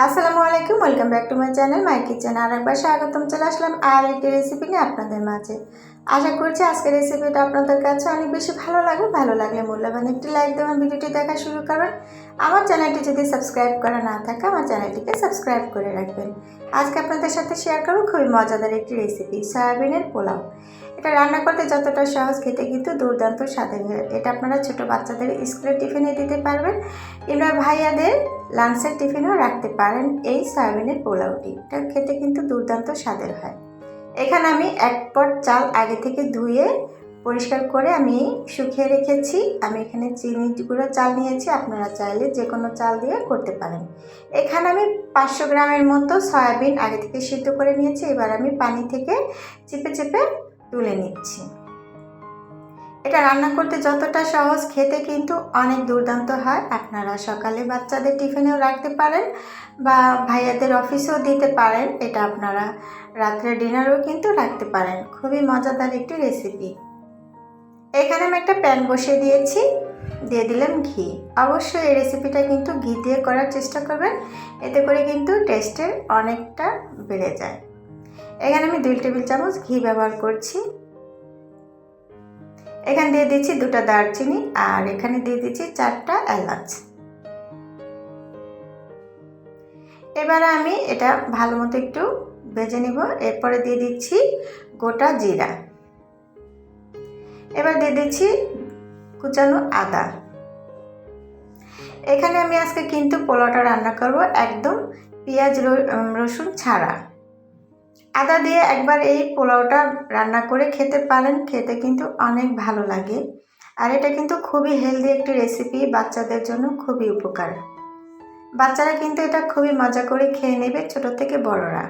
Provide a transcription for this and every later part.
আসসালামু আলাইকুম, welcome back to my channel my kitchen. আর একবার স্বাগতম চলে আসলাম আর একটি রেসিপি নিয়ে আপনাদের মাঝে। আশা করছি আজকের রেসিপিটা আপনাদের কাছে অনেক বেশি ভালো লাগবে। ভালো লাগলে মূল্যবান একটি লাইক দেবেন, ভিডিওটি দেখা শুরু করবেন। আমার চ্যানেলটি যদি সাবস্ক্রাইব করা না থাকে, আমার চ্যানেলটিকে সাবস্ক্রাইব করে রাখবেন। আজকে আপনাদের সাথে শেয়ার করব খুবই মজাদার একটি রেসিপি সয়াবিনের পোলাও। এটা রান্না করতে যতটা সহজ খেতে কিন্তু দুর্দান্ত স্বাদের এটা আপনারা ছোট বাচ্চাদের স্কুলের টিফিনে দিতে পারবেন। কিংবা ভাইয়াদের লাঞ্চের টিফিনেও রাখতে পারেন এই সয়াবিনের পোলাওটি। এটা খেতে কিন্তু দুর্দান্ত স্বাদের হয়। এখানে আমি এক পট চাল আগে থেকে ধুয়ে পরিষ্কার করে আমি শুকিয়ে রেখেছি। আমি এখানে চিনি গুঁড়ো চাল নিয়েছি। আপনারা চাইলে যে কোনো চাল দিয়ে করতে পারেন। এখানে আমি পাঁচশো গ্রামের মতো সয়াবিন আগে থেকে সিদ্ধ করে নিয়েছি। এবার আমি পানি থেকে চেপে চেপে তুলে নিচ্ছি। এটা রান্না করতে যতটা সহজ, খেতে কিন্তু অনেক দুর্দান্ত হয়। আপনারা সকালে বাচ্চাদের টিফিনেও রাখতে পারেন বা ভাইয়াদের অফিসেও দিতে পারেন। এটা আপনারা রাত্রে ডিনারেও কিন্তু রাখতে পারেন। খুবই মজাদার একটি রেসিপি। এখানে আমি একটা প্যান বসিয়ে দিয়েছি। দিয়ে দিলাম ঘি। অবশ্যই এই রেসিপিটা কিন্তু ঘি দিয়ে করার চেষ্টা করবেন। এতে করে কিন্তু টেস্টের অনেকটা বেড়ে যায়। এখানে আমি দুই টেবিল চামচ ঘি ব্যবহার করছি। এখানে দিয়ে দিচ্ছি দুটো দারচিনি আর এখানে দিয়ে দিচ্ছি চারটা এলাচ। এবারে আমি এটা ভালো মতো একটু ভেজে নিব। এরপরে দিয়ে দিচ্ছি গোটা জিরা। এবার দিয়ে দিচ্ছি কুচানো আদা। এখানে আমি আজকে কিন্তু পোলাওটা রান্না করব একদম পেঁয়াজ, রসুন ছাড়া। আদা দিয়ে একবার এই পোলাওটা রান্না করে খেতে পারেন, খেতে কিন্তু অনেক ভালো লাগে। আর এটা কিন্তু খুবই হেলদি একটি রেসিপি বাচ্চাদের জন্য খুবই উপকার। বাচ্চারা কিন্তু এটা খুবই মজা করে খেয়ে নেবে ছোট থেকে বড়রা।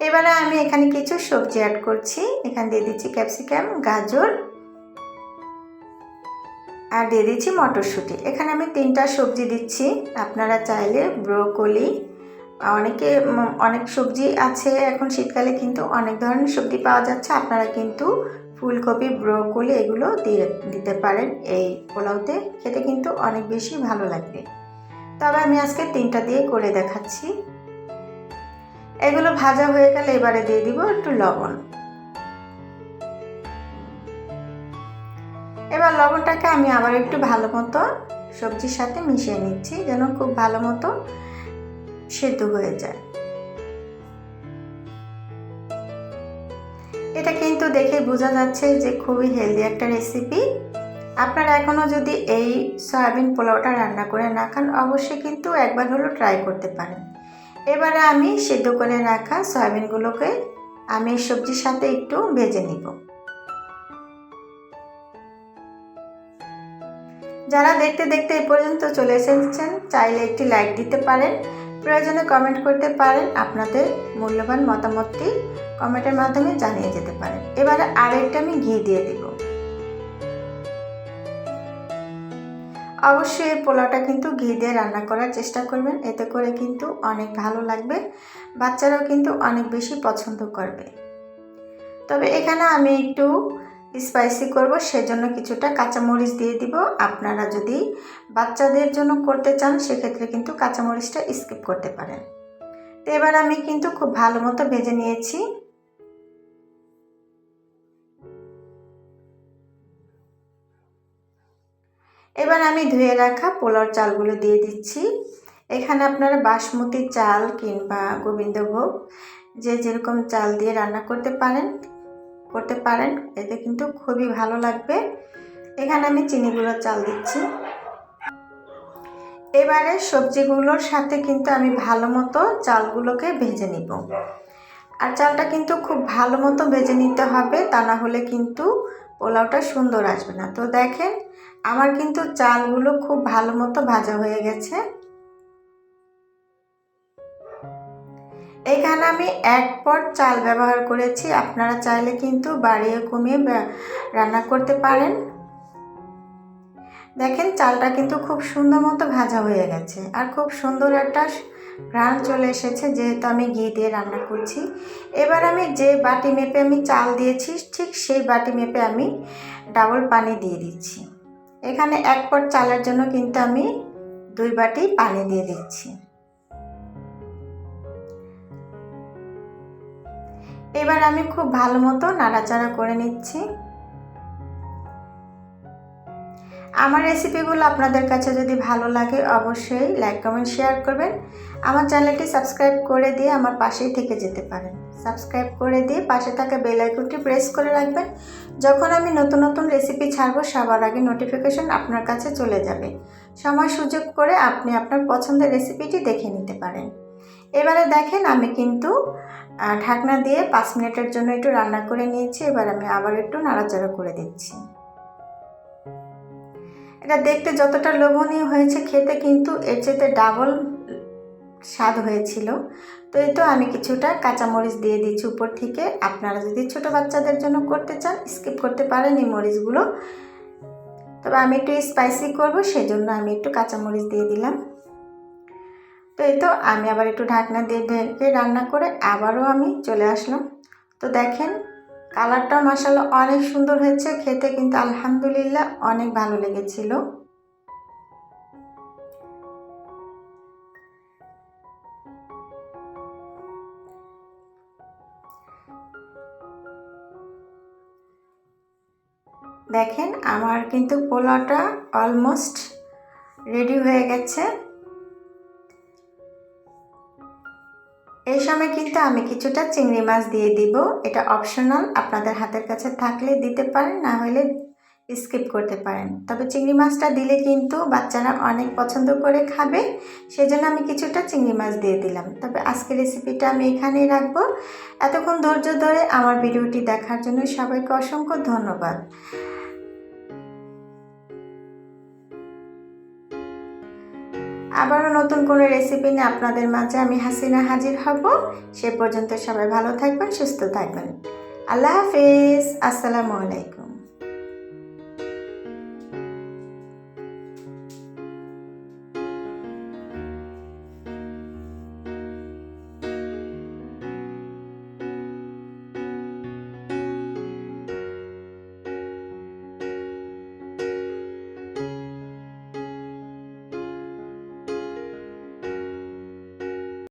এবারে আমি এখানে কিছু সবজি অ্যাড করছি। এখানে দিয়ে দিচ্ছি ক্যাপসিকাম গাজর আর দিয়ে দিচ্ছি মটরশুঁটি। এখানে আমি তিনটা সবজি দিচ্ছি। আপনারা চাইলে ব্রোকলি অনেকে অনেক সবজি আছে এখন শীতকালে, কিন্তু অনেক ধরনের সবজি পাওয়া যাচ্ছে। আপনারা কিন্তু ফুলকপি, ব্রোকলি এগুলো দিয়ে দিতে পারেন। এই পোলাওতে খেতে কিন্তু অনেক বেশি ভালো লাগবে তবে আমি আজকে তিনটা দিয়ে করে দেখাচ্ছি। এগুলো ভাজা হয়ে গেলে এবারে দিয়ে দিব একটু লবণ। এবার লবণটাকে আমি আবার একটু ভালো মতো সবজির সাথে মিশিয়ে নিচ্ছি, যেন খুব ভালো মতো সেদ্ধ হয়ে যায়। এটা কিন্তু দেখে বোঝা যাচ্ছে যে খুবই হেলদি একটা রেসিপি আপনারা এখনও যদি এই সয়াবিন পোলাওটা রান্না করে না খান, অবশ্যই কিন্তু একবার হলেও ট্রাই করতে পারেন। এবারে আমি সেদ্ধ করে রাখা সয়াবিনগুলোকে আমি সবজির সাথে একটু ভেজে নিব। যারা দেখতে দেখতে এ পর্যন্ত চলে এসেছেন, চাইলে একটি লাইক দিতে পারেন। প্রয়োজনে কমেন্ট করতে পারেন, আপনাদের মূল্যবান মতামতটি কমেন্টের মাধ্যমে জানিয়ে যেতে পারেন। এবারে আরেকটা আমি ঘি দিয়ে দিব। অবশ্যই এই পোলাওটা কিন্তু ঘি দিয়ে রান্না করার চেষ্টা করবেন, এতে করে কিন্তু অনেক ভালো লাগবে, বাচ্চারাও কিন্তু অনেক বেশি পছন্দ করবে। তবে এখানে আমি একটু স্পাইসি করব, সেজন্য কিছুটা কাঁচামরিচ দিয়ে দিব। আপনারা যদি বাচ্চাদের জন্য করতে চান, সেক্ষেত্রে কিন্তু কাঁচামরিচটা স্কিপ করতে পারেন। তো এবার আমি কিন্তু খুব ভালো মতো ভেজে নিয়েছি। এবার আমি ধুয়ে রাখা পোলার চালগুলো দিয়ে দিচ্ছি। এখানে আপনারা বাসমতি চাল কিংবা গোবিন্দভোগ যে যেরকম চাল দিয়ে রান্না করতে পারেন করতে পারেন। এতে কিন্তু খুবই ভালো লাগবে। এখানে আমি চিনিগুলো চাল দিচ্ছি। এবারে সবজিগুলোর সাথে কিন্তু আমি ভালো মতো চালগুলোকে ভেজে নিব। আর চালটা কিন্তু খুব ভালো মতো ভেজে নিতে হবে, তা না হলে কিন্তু পোলাওটা সুন্দর আসবে না। তো দেখেন, আমার কিন্তু চালগুলো খুব ভালো মতো ভাজা হয়ে গেছে। এখানে আমি এক পট চাল ব্যবহার করেছি। আপনারা চাইলে কিন্তু বাড়িয়ে কমিয়ে রান্না করতে পারেন। দেখেন চালটা কিন্তু খুব সুন্দর মতো ভাজা হয়ে গেছে। আর খুব সুন্দর একটা ঘ্রাণ চলে এসেছে যেহেতু আমি ঘি দিয়ে রান্না করছি। এবার আমি যে বাটি মেপে আমি চাল দিয়েছি, ঠিক সেই বাটি মেপে আমি ডাবল পানি দিয়ে দিচ্ছি। এখানে এক পট চালের জন্য কিন্তু আমি দুই বাটি পানি দিয়ে দিচ্ছি। এবার আমি খুব ভালো মতো নাড়াচাড়া করে নিচ্ছি। আমার রেসিপিগুলো আপনাদের কাছে যদি ভালো লাগে, অবশ্যই লাইক কমেন্ট শেয়ার করবেন। আমার চ্যানেলটি সাবস্ক্রাইব করে দিয়ে আমার পাশেই থেকে যেতে পারেন। সাবস্ক্রাইব করে দিয়ে পাশে থাকা বেল আইকনটি প্রেস করে রাখবেন। যখন আমি নতুন নতুন রেসিপি ছাড়বো, সবার আগে নোটিফিকেশন আপনার কাছে চলে যাবে। সময় সুযোগ করে আপনি আপনার পছন্দের রেসিপিটি দেখে নিতে পারেন। এবারে দেখেন আমি কিন্তু ঢাকনা দিয়ে পাঁচ মিনিটের জন্য একটু রান্না করে নিয়েছি, এবার আমি আবার একটু নাড়াচাড়া করে দিচ্ছি। এটা দেখতে যতটা লোভনীয় হয়েছে খেতে, কিন্তু এর চেয়ে ডাবল স্বাদ হয়েছিল। তো এই তো আমি কিছুটা কাঁচামরিচ দিয়ে দিচ্ছি উপর থেকে। আপনারা যদি ছোট বাচ্চাদের জন্য করতে চান, স্কিপ করতে পারেন এই মরিচগুলো। তবে আমি একটু স্পাইসি করব, সেজন্য আমি একটু কাঁচামরিচ দিয়ে দিলাম। তো এই তো, আমি আবার একটু ঢাকনা দিয়ে ঢেকে রান্না করে আবারও আমি চলে আসলাম। তো দেখেন, কালারটা মাসাল্লাহ অনেক সুন্দর হয়েছে, খেতে কিন্তু আলহামদুলিল্লাহ অনেক ভালো লেগেছিল। দেখেন, আমার কিন্তু পোলাওটা অলমোস্ট রেডি হয়ে গেছে। সময় কিন্তু আমি কিছুটা চিংড়ি মাছ দিয়ে দিব। এটা অপশনাল আপনাদের হাতের কাছে থাকলে দিতে পারেন, না হলে স্কিপ করতে পারেন। তবে চিংড়ি মাছটা দিলে কিন্তু বাচ্চারা অনেক পছন্দ করে খাবে, সেজন্য আমি কিছুটা চিংড়ি মাছ দিয়ে দিলাম। তবে আজকের রেসিপিটা আমি এখানেই রাখব। এতক্ষণ ধৈর্য ধরে আমার ভিডিওটি দেখার জন্য সবাইকে অসংখ্য ধন্যবাদ। আবারও নতুন কোনো রেসিপি নিয়ে আপনাদের মাঝে আমি হাসিনা হাজির হব। সে পর্যন্ত সবাই ভালো থাকবেন, সুস্থ থাকবেন। আল্লাহ হাফিজ। আসসালামু আলাইকুম।